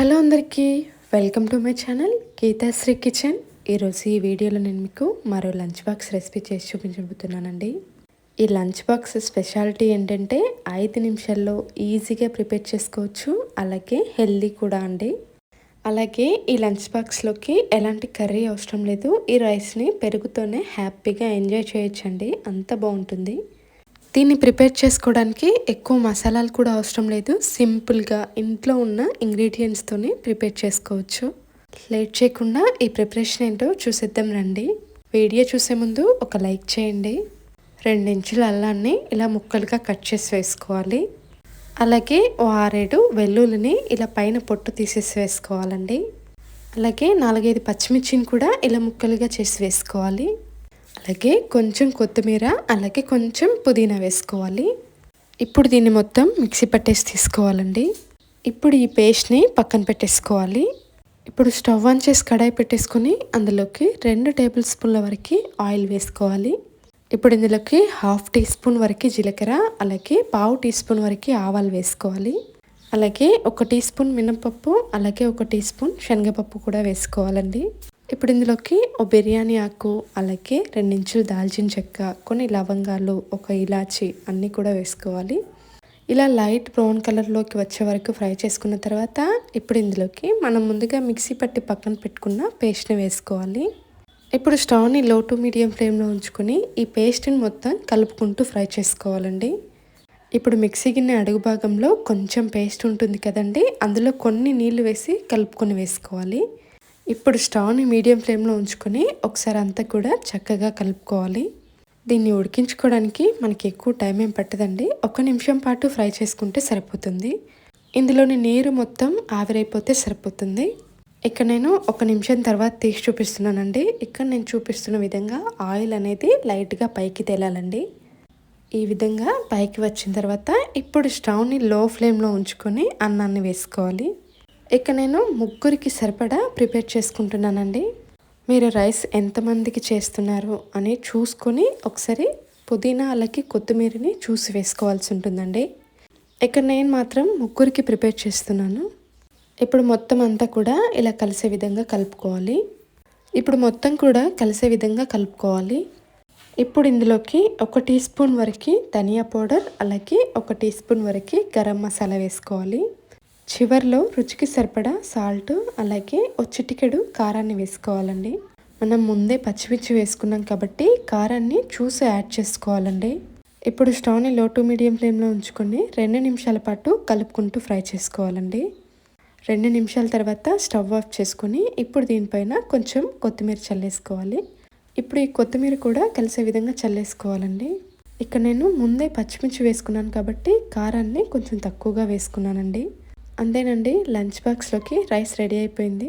Hello అందరికీ welcome to my channel Geethasri kitchen. ఈరోజు ఈ వీడియోలో నేను మీకు మరో లంచ్ బాక్స్ రెసిపీ చేసి చూపించబోతున్నానండి. ఈ లంచ్ బాక్స్ స్పెషాలిటీ ఏంటంటే ఐదు నిమిషాల్లో ఈజీగా ప్రిపేర్ చేసుకోవచ్చు అలాగే హెల్దీ కూడా అండి. అలాగే ఈ లంచ్ బాక్స్లోకి ఎలాంటి కర్రీ అవసరం లేదు ఈ రైస్ని పెరుగుతోనే హ్యాపీగా ఎంజాయ్ చేయొచ్చండి అంత బాగుంటుంది. దీన్ని ప్రిపేర్ చేసుకోవడానికి ఎక్కువ మసాలాలు కూడా అవసరం లేదు. సింపుల్గా ఇంట్లో ఉన్న ఇంగ్రీడియంట్స్తోనే ప్రిపేర్ చేసుకోవచ్చు. లేట్ చేయకుండా ఈ ప్రిపరేషన్ ఏంటో చూసేద్దాం రండి. వీడియో చూసే ముందు ఒక లైక్ చేయండి. రెండించుల అల్లాన్ని ఇలా ముక్కలుగా కట్ చేసి వేసుకోవాలి. అలాగే ఓ ఆరేడు వెల్లుల్లిని ఇలా పైన పొట్టు తీసేసి వేసుకోవాలండి. అలాగే నాలుగైదు పచ్చిమిర్చిని కూడా ఇలా ముక్కలుగా చేసి వేసుకోవాలి. అలాగే కొంచెం కొత్తిమీర అలాగే కొంచెం పుదీనా వేసుకోవాలి. ఇప్పుడు దీన్ని మొత్తం మిక్సీ పట్టేసి తీసుకోవాలండి. ఇప్పుడు ఈ పేస్ట్ని పక్కన పెట్టేసుకోవాలి. ఇప్పుడు స్టవ్ ఆన్ చేసి కడాయి పెట్టేసుకొని అందులోకి రెండు టేబుల్ స్పూన్ల వరకు ఆయిల్ వేసుకోవాలి. ఇప్పుడు ఇందులోకి హాఫ్ టీ స్పూన్ వరకు జీలకర్ర అలాగే పావు టీ స్పూన్ వరకు ఆవాలు వేసుకోవాలి. అలాగే ఒక టీ స్పూన్ మినపప్పు అలాగే ఒక టీ స్పూన్ శనగపప్పు కూడా వేసుకోవాలండి. ఇప్పుడు ఇందులోకి ఓ బిర్యానీ ఆకు అలాగే రెండించులు దాల్చిన చెక్క కొన్ని లవంగాలు ఒక ఇలాచి అన్నీ కూడా వేసుకోవాలి. ఇలా లైట్ బ్రౌన్ కలర్లోకి వచ్చే వరకు ఫ్రై చేసుకున్న తర్వాత ఇప్పుడు ఇందులోకి మనం ముందుగా మిక్సీ పట్టి పక్కన పెట్టుకున్న పేస్ట్ని వేసుకోవాలి. ఇప్పుడు స్టవ్ని లో టు మీడియం ఫ్లేమ్లో ఉంచుకొని ఈ పేస్ట్ని మొత్తం కలుపుకుంటూ ఫ్రై చేసుకోవాలండి. ఇప్పుడు మిక్సీ గిన్నె అడుగు భాగంలో కొంచెం పేస్ట్ ఉంటుంది కదండి అందులో కొన్ని నీళ్ళు వేసి కలుపుకొని వేసుకోవాలి. ఇప్పుడు స్టవ్ని మీడియం ఫ్లేమ్లో ఉంచుకొని ఒకసారి అంతా కూడా చక్కగా కలుపుకోవాలి. దీన్ని ఉడికించుకోవడానికి మనకి ఎక్కువ టైం ఏం పట్టదండి. ఒక నిమిషం పాటు ఫ్రై చేసుకుంటే సరిపోతుంది. ఇందులోని నీరు మొత్తం ఆవిరైపోతే సరిపోతుంది. ఇక్కడ నేను ఒక నిమిషం తర్వాత తీసి చూపిస్తున్నానండి. ఇక్కడ నేను చూపిస్తున్న విధంగా ఆయిల్ అనేది లైట్గా పైకి తేలాలండి. ఈ విధంగా పైకి వచ్చిన తర్వాత ఇప్పుడు స్టవ్ని లో ఫ్లేమ్లో ఉంచుకొని అన్నాన్ని వేసుకోవాలి. ఇక నేను ముగ్గురికి సరిపడా ప్రిపేర్ చేసుకుంటున్నానండి. మీరు రైస్ ఎంతమందికి చేస్తున్నారు అని చూసుకొని ఒకసారి పుదీనా అలాగే కొత్తిమీరని చూసి వేసుకోవాల్సి ఉంటుందండి. ఇక్కడ నేను మాత్రం ముగ్గురికి ప్రిపేర్ చేస్తున్నాను. ఇప్పుడు మొత్తం అంతా కూడా ఇలా కలిసే విధంగా కలుపుకోవాలి. ఇప్పుడు మొత్తం కూడా కలిసే విధంగా కలుపుకోవాలి. ఇప్పుడు ఇందులోకి ఒక టీ స్పూన్ వరకు ధనియా పౌడర్ అలాగే ఒక టీ స్పూన్ వరకు గరం మసాలా వేసుకోవాలి. చివరిలో రుచికి సరిపడా సాల్ట్ అలాగే ఒక చిటికెడు కారాన్ని వేసుకోవాలండి. మనం ముందే పచ్చిమిర్చి వేసుకున్నాం కాబట్టి కారాన్ని చూసి యాడ్ చేసుకోవాలండి. ఇప్పుడు స్టవ్ని లో టు మీడియం ఫ్లేమ్లో ఉంచుకొని రెండు నిమిషాల పాటు కలుపుకుంటూ ఫ్రై చేసుకోవాలండి. రెండు నిమిషాల తర్వాత స్టవ్ ఆఫ్ చేసుకొని ఇప్పుడు దీనిపైన కొంచెం కొత్తిమీర చల్లేసుకోవాలి. ఇప్పుడు ఈ కొత్తిమీర కూడా కలిసే విధంగా చల్లేసుకోవాలండి. ఇక్కడ నేను ముందే పచ్చిమిర్చి వేసుకున్నాను కాబట్టి కారాన్ని కొంచెం తక్కువగా వేసుకున్నానండి. అంతేనండి లంచ్ బాక్స్లోకి రైస్ రెడీ అయిపోయింది.